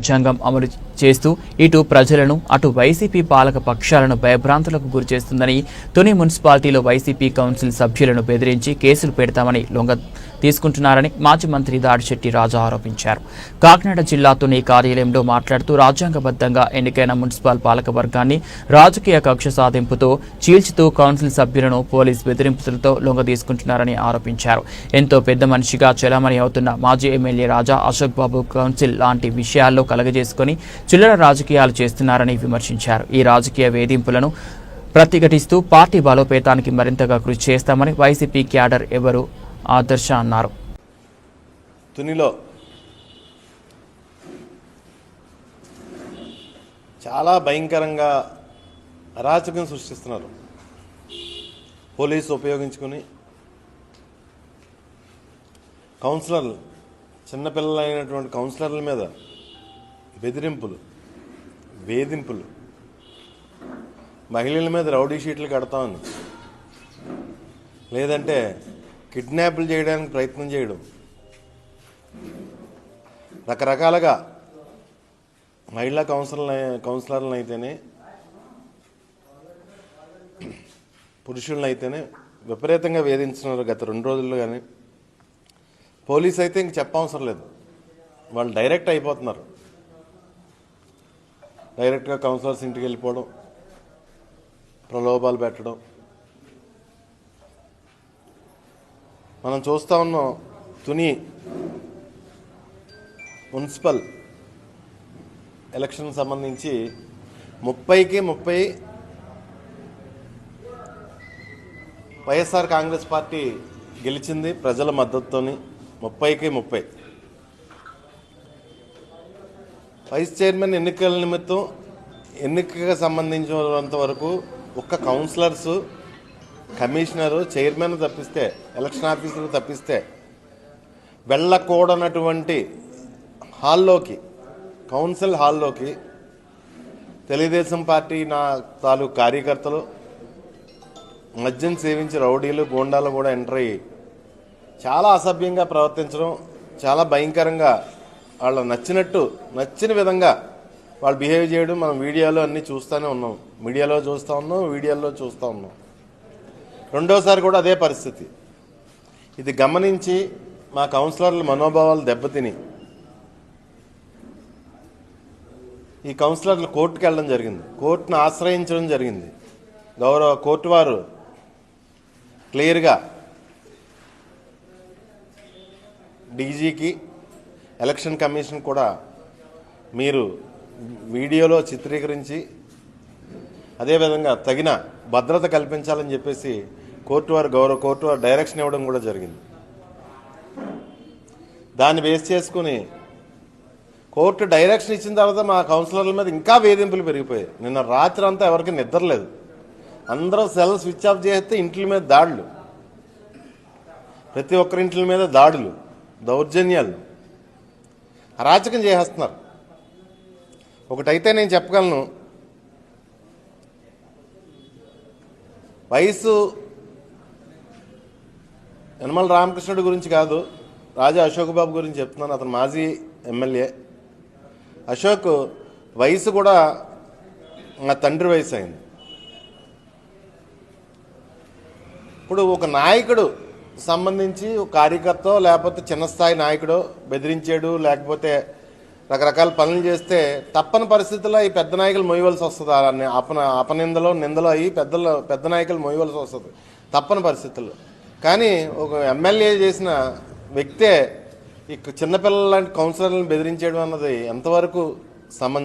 రాజ్యాంగం అమలు చేస్తూ ఇటు ప్రజలను అటు వైసీపీ పాలక పక్షాలను భయభ్రాంతులకు గురిచేస్తుందని తుని మున్సిపాలిటీలో వైసీపీ కౌన్సిల్ సభ్యులను బెదిరించి కేసులు పెడతామని లొంగ తీసుకుంటున్నారని మాజీ మంత్రి దాడిశెట్టి రాజా ఆరోపించారు. కాకినాడ జిల్లాతోని కార్యాలయంలో మాట్లాడుతూ రాజ్యాంగబద్ధంగా ఎన్నికైన మున్సిపల్ పాలక వర్గాన్ని రాజకీయ కక్ష సాధింపుతో చీల్చుతూ కౌన్సిల్ సభ్యులను పోలీస్ బెదిరింపులతో లొంగ తీసుకుంటున్నారని ఆరోపించారు. ఎంతో పెద్ద మనిషిగా చెలామణి అవుతున్న మాజీ ఎమ్మెల్యే రాజా అశోక్ బాబు కౌన్సిల్ లాంటి విషయాల్లో కలగజేసుకొని చిల్లర రాజకీయాలు చేస్తున్నారని విమర్శించారు. ఈ రాజకీయ వేధింపులను ప్రతిఘటిస్తూ పార్టీ బలోపేతానికి మరింతగా కృషి చేస్తామని వైసీపీ క్యాడర్ ఎవరు ఆదర్శ అన్నారు. తునిలో చాలా భయంకరంగా అరాచకం సృష్టిస్తున్నారు. పోలీసు ఉపయోగించుకుని కౌన్సిలర్లు చిన్నపిల్లలైనటువంటి కౌన్సిలర్ల మీద బెదిరింపులు వేధింపులు. మహిళల మీద రౌడీ షీట్లు కడతామని లేదంటే కిడ్నాప్లు చేయడానికి ప్రయత్నం చేయడం. రకరకాలుగా మహిళా కౌన్సిలర్ కౌన్సిలర్లను అయితేనే పురుషులను అయితేనే విపరీతంగా వేధించినారు గత రెండు రోజుల్లో కానీ పోలీస్ అయితే ఇంక చెప్పవసరం లేదు. వాళ్ళు డైరెక్ట్ అయిపోతున్నారు. డైరెక్ట్గా కౌన్సిలర్స్ ఇంటికి వెళ్ళిపోవడం ప్రలోభాలు పెట్టడం. మనం చూస్తూ ఉన్నాం తుని మున్సిపల్ ఎలక్షన్ సంబంధించి ముప్పైకి ముప్పై వైఎస్ఆర్ కాంగ్రెస్ పార్టీ గెలిచింది ప్రజల మద్దతుతోని ముప్పైకి ముప్పై. వైస్ చైర్మన్ ఎన్నికల నిమిత్తం ఎన్నికకు సంబంధించినంత వరకు ఒక్క కౌన్సిలర్స్ కమిషనరు చైర్మన్ తప్పిస్తే ఎలక్షన్ ఆఫీసర్ తప్పిస్తే వెళ్ళకూడనటువంటి హాల్లోకి కౌన్సిల్ హాల్లోకి తెలుగుదేశం పార్టీ నా తాలూకు కార్యకర్తలు మద్యం సేవించి రౌడీలు గోండాలు కూడా ఎంటర్ అయ్యి చాలా అసభ్యంగా ప్రవర్తించడం చాలా భయంకరంగా వాళ్ళ నచ్చినట్టు నచ్చిన విధంగా వాళ్ళు బిహేవ్ చేయడం మనం వీడియోలో అన్నీ చూస్తూనే ఉన్నాం. మీడియాలో చూస్తూ ఉన్నాం వీడియోలో చూస్తూ ఉన్నాం. రెండోసారి కూడా అదే పరిస్థితి. ఇది గమనించి మా కౌన్సిలర్ల మనోభావాలు దెబ్బతిని. ఈ కౌన్సిలర్లు కోర్టుకు వెళ్ళడం జరిగింది. కోర్టును ఆశ్రయించడం జరిగింది. గౌరవ కోర్టు వారు క్లియర్గా డీజీకి ఎలక్షన్ కమిషన్ కూడా మీరు వీడియోలో చిత్రీకరించి అదేవిధంగా తగిన భద్రత కల్పించాలని చెప్పేసి కోర్టు వారు గౌరవ కోర్టు వారు డైరెక్షన్ ఇవ్వడం కూడా జరిగింది. దాన్ని బేస్ చేసుకుని కోర్టు డైరెక్షన్ ఇచ్చిన తర్వాత మా కౌన్సిలర్ల మీద ఇంకా వేధింపులు పెరిగిపోయాయి. నిన్న రాత్రి అంతా ఎవరికి నిద్రలేదు అందరూ సెల్ స్విచ్ ఆఫ్ చేస్తే ఇంట్ల మీద దాడులు. ప్రతి ఒక్కరి ఇంట్ల మీద దాడులు దౌర్జన్యాలు. అరాచకం చేసేస్తున్నారు. ఒకటైతే నేను చెప్పగలను వయసు యనమల రామకృష్ణుడి గురించి కాదు రాజా అశోక్ బాబు గురించి చెప్తున్నాను అతను మాజీ ఎమ్మెల్యే. అశోక్ వయసు కూడా నా తండ్రి వయసు అయింది ఇప్పుడు ఒక నాయకుడు సంబంధించి కార్యకర్త లేకపోతే చిన్న స్థాయి నాయకుడు బెదిరించాడు లేకపోతే రకరకాల పనులు చేస్తే తప్పని పరిస్థితుల్లో ఈ పెద్ద నాయకులు మొయ్యవలసి వస్తుంది. ఆ అపన అపనిందలో నిందలో అయ్యి పెద్దలు పెద్ద నాయకులు మొయ్యవలసి వస్తుంది. తప్పని పరిస్థితుల్లో. కానీ ఒక ఎమ్మెల్యే చేసిన వ్యక్తే ఈ చిన్నపిల్లల లాంటి కౌన్సిలర్లను బెదిరించేయడం అన్నది ఎంతవరకు సమంజసం